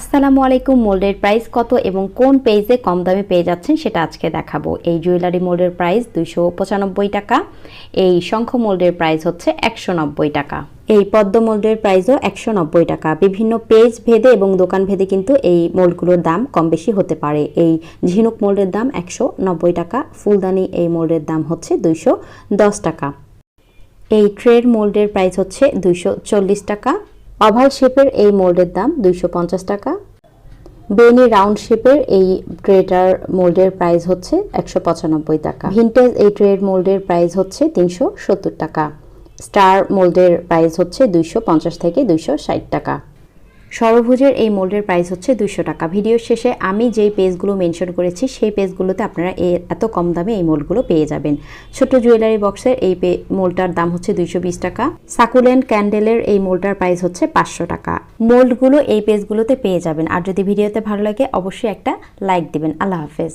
আসসালামু আলাইকুম, মোল্ডের প্রাইস কত এবং কোন পেজে কম দামে পেয়ে যাচ্ছেন সেটা আজকে দেখাবো। এই জুয়েলারি মোল্ডের প্রাইস দুইশো পঁচানব্বই টাকা, এই শঙ্খ মোল্ডের প্রাইস হচ্ছে একশো নব্বই টাকা। এই পদ্ম মোল্ডের প্রাইসও একশো নব্বই টাকা। বিভিন্ন পেজ ভেদে এবং দোকান ভেদে কিন্তু এই মোল্ডগুলোর দাম কম বেশি হতে পারে। এই ঝিনুক মোল্ডের দাম একশো নব্বই টাকা, ফুলদানি এই মোল্ডের দাম হচ্ছে দুইশো দশ টাকা। এই ট্রের মোল্ডের প্রাইস হচ্ছে দুইশো চল্লিশ টাকা ওভাল শেপের এই মোল্ডের দাম দুইশো পঞ্চাশ টাকা। বেনি রাউন্ড শেপের এই ট্রেটার মোল্ডের প্রাইস হচ্ছে একশো পঁচানব্বই টাকা। ভিনটেজ এই ট্রেড মোল্ডের প্রাইস হচ্ছে তিনশো সত্তর টাকা। স্টার মোল্ডের প্রাইস হচ্ছে দুইশো পঞ্চাশ থেকে দুইশো ষাট টাকা। সরভুজের এই মোল্ডের প্রাইস হচ্ছে দুশো টাকা। ভিডিও শেষে আমি যেই পেজগুলো মেনশন করেছি, সেই পেজগুলোতে আপনারা এত কম দামে এই মোল্ডগুলো পেয়ে যাবেন। ছোট জুয়েলারি বক্সের এই মোল্ডটার দাম হচ্ছে দুইশো বিশ টাকা। সাকুলেন্ট ক্যান্ডেলের এই মোল্ডটার প্রাইস হচ্ছে পাঁচশো টাকা। মোল্ডগুলো এই পেজগুলোতে পেয়ে যাবেন। আর যদি ভিডিওতে ভালো লাগে, অবশ্যই একটা লাইক দিবেন। আল্লাহ হাফেজ।